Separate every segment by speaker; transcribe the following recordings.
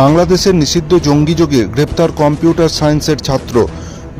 Speaker 1: বাংলাদেশের নিষিদ্ধ জঙ্গিযোগে গ্রেপ্তার কম্পিউটার সায়েন্সের ছাত্র।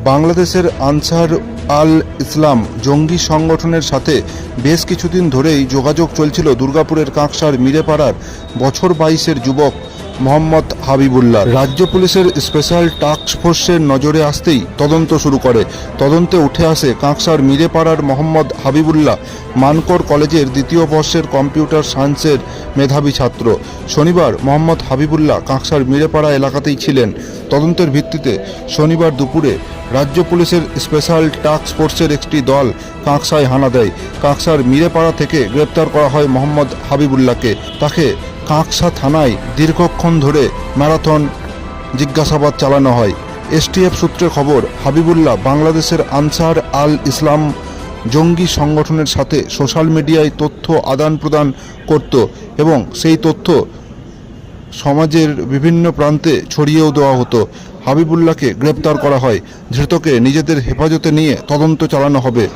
Speaker 1: বাংলাদেশের আনসার আল ইসলাম জঙ্গি সংগঠনের সাথে বেশ কিছুদিন ধরেই যোগাযোগ চলছিল দুর্গাপুরের কাঁকসার মিরেপাড়ার বছর বাইশের যুবক মোহাম্মদ হাবিবুল্লাহ। রাজ্য পুলিশের স্পেশাল টাস্ক ফোর্সের নজরে আসতেই তদন্ত শুরু করে। তদন্তে উঠে আসে কাঁকসার মিরেপাড়ার মোহাম্মদ হাবিবুল্লাহ, মানকর কলেজের দ্বিতীয় বর্ষের কম্পিউটার সায়েন্সের মেধাবী ছাত্র। শনিবার মোহাম্মদ হাবিবুল্লাহ কাঁকসার মিরেপাড়া এলাকাতেই ছিলেন। তদন্তের ভিত্তিতে শনিবার দুপুরে রাজ্য পুলিশের স্পেশাল টাস্ক ফোর্সের একটি দল কাঁকসায় হানা দেয়। কাঁকসার মিরেপাড়া থেকে গ্রেপ্তার করা হয় মোহাম্মদ হাবিবুল্লাহকে। তাকে কাঁকসা থানায় দীর্ঘক্ষণ ধরে ম্যারাথন জিজ্ঞাসাবাদ চালানো হয়। এসটিএফ সূত্রে খবর, হাবিবুল্লাহ বাংলাদেশের আনসার আল ইসলাম জঙ্গি সংগঠনের সাথে সোশ্যাল মিডিয়ায় তথ্য আদান প্রদান করত এবং সেই তথ্য সমাজের বিভিন্ন প্রান্তে ছড়িয়েও দেওয়া হতো। হাবিবুল্লাহকে গ্রেপ্তার করা হয়। ধৃতকে নিজেদের হেফাজতে নিয়ে তদন্ত চালানো হবে।